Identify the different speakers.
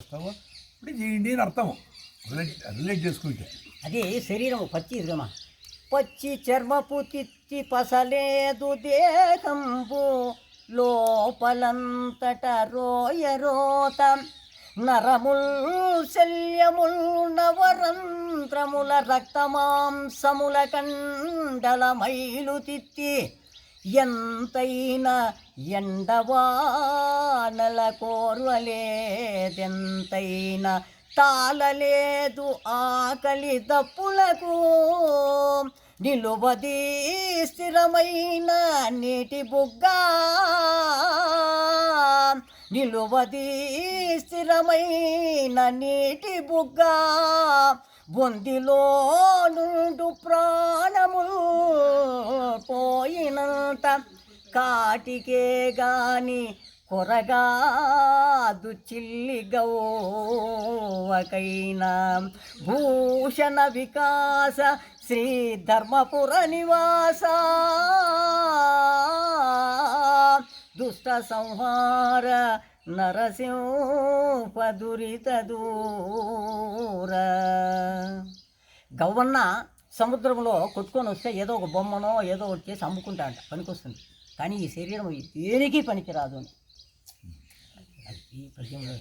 Speaker 1: చేస్తావో ఇప్పుడు చేయండి అని అర్థం రిలేట్ రిలేట్ చేసుకుంటే.
Speaker 2: అది శరీరం పచ్చి ఇదిగమ్మా పచ్చి చర్మపు తిత్తి పసలేదు దేహంబు. లోపలంతట రోయ రోత. నరముల్ శల్యముల్ నవరంధ్రముల రక్తమాంసముల కండల మైలు తిత్తి. ఎంతైనా ఎండవానల కోర్వలేదెంతైనా తాళలేదు ఆకలి దప్పులకు. నిలువది స్థిరమైన నీటి బుగ్గ. నిలువది స్థిరమైన నీటి బుగ్గ. బొందిలో నుండు ప్రాణ అంత కాటికే గాని కొరగాదు చిల్లి గౌవకైనా. భూషణ వికాస శ్రీ ధర్మపుర నివాస. దుష్ట సంహార నరసింహ దురిత దూర. గవ్వన్న సముద్రంలో కొట్టుకొని వస్తే ఏదో ఒక బొమ్మనో ఏదో ఒకటి చేసి అమ్ముకుంటా అంట పనికొస్తుంది. కానీ ఈ శరీరం దేనికి పనికిరాదు అని. ఈ పద్యంలో